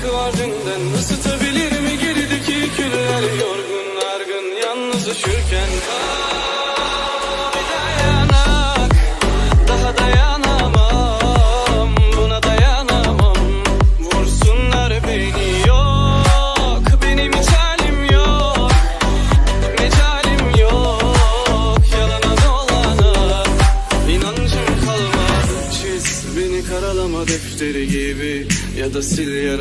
cause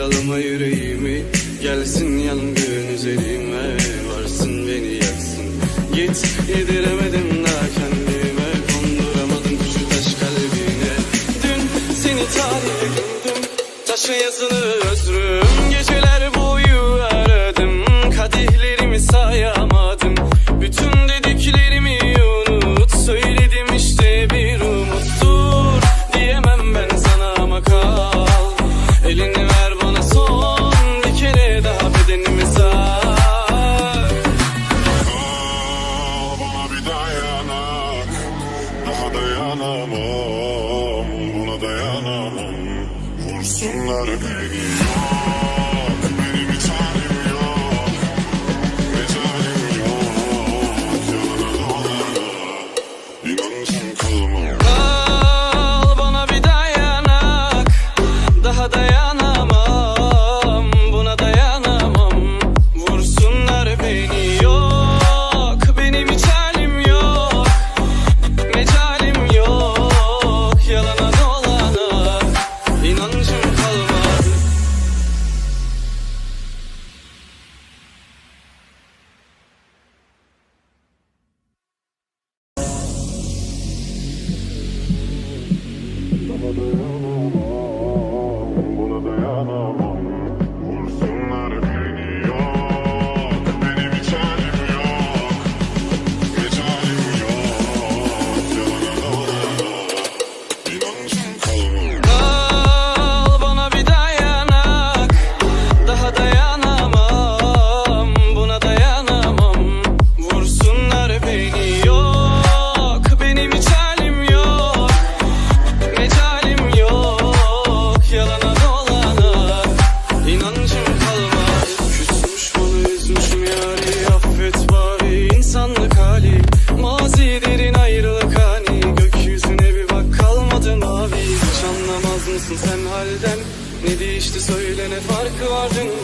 Yağlama yüreğimi Gelsin yangın üzerime. Varsın beni yaksın. Git yediremedim daha kendime. Konduramadım şu taş kalbine. Dün seni tarihe gördüm Taşa yazılı özrüm. Geceler Sorsunlar beni кожен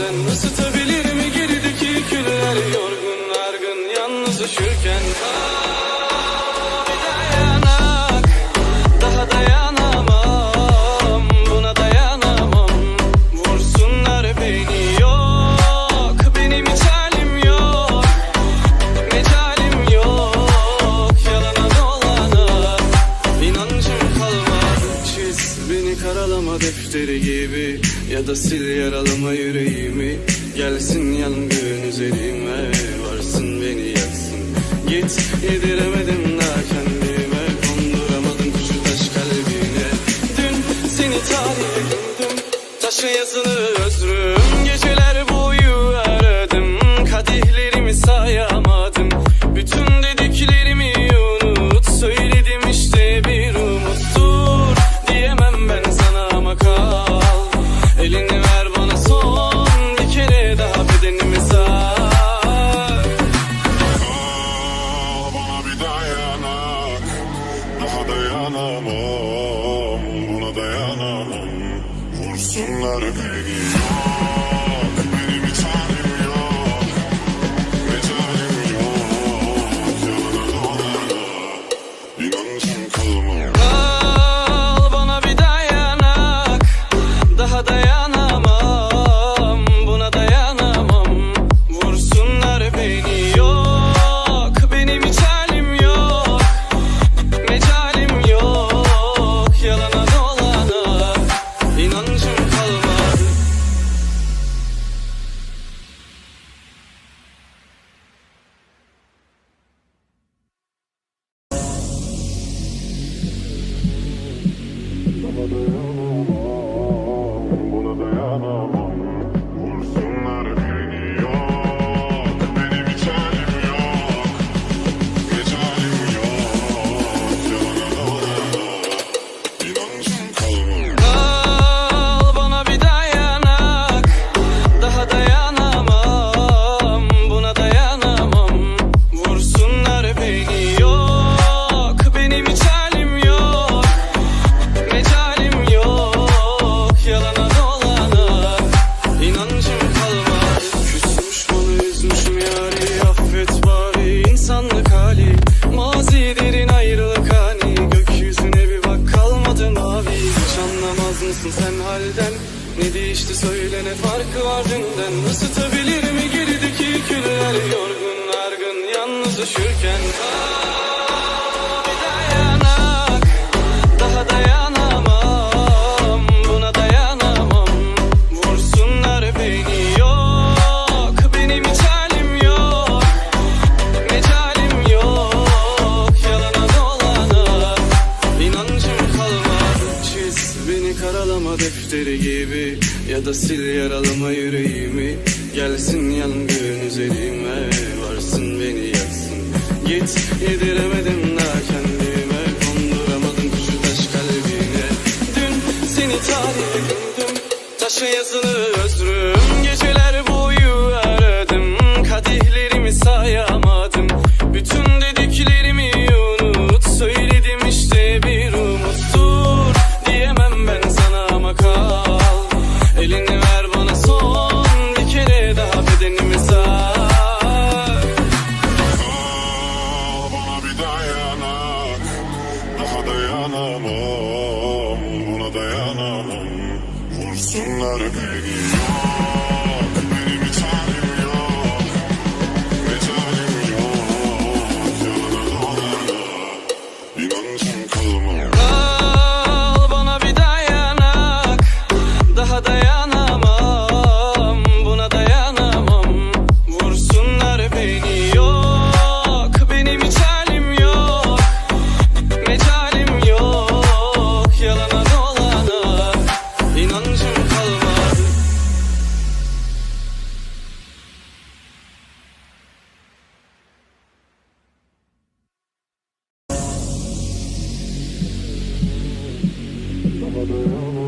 Açma yüreğimi gelsin yangın üzerime. Varsın beni yaksın. Git yediremedim daha kendime. Konduramadım kuşu taş kalbine. Dün seni tarih ettim. Taşı yazılı özrüm Gece Sunları veriyor yüreğimi. Gelsin yangın üzerime. Varsın beni yaksın. Git yediremedim daha kendime. Konduramadım şu taş kalbine. Dün seni tarih edindim Taşı yazılı özrüm. Sunları büyüyor Oh,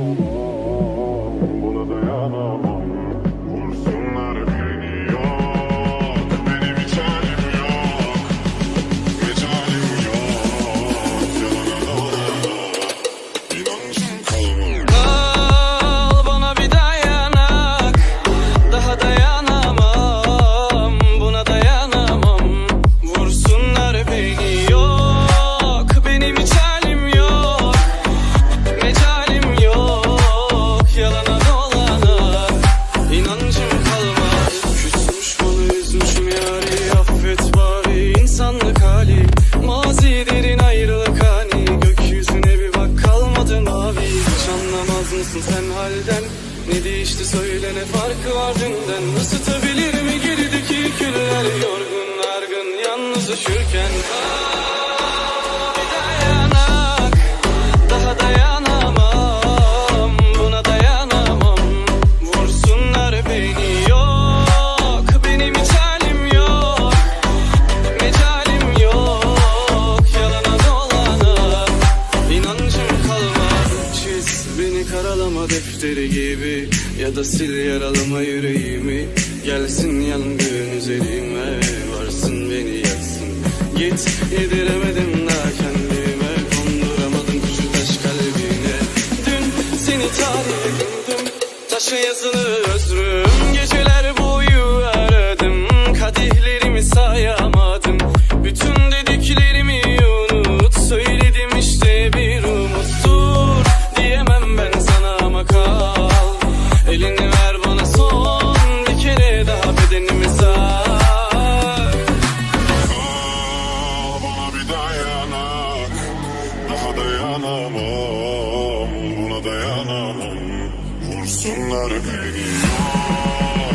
yüreğimi Gelsin yangın üzerime Varsın beni yaksın Git yediremedim daha kendime Konduramadım şu taş kalbine. Dün seni tarihe gömdüm Taşı yazını özrü yanamam Vursunlar beni.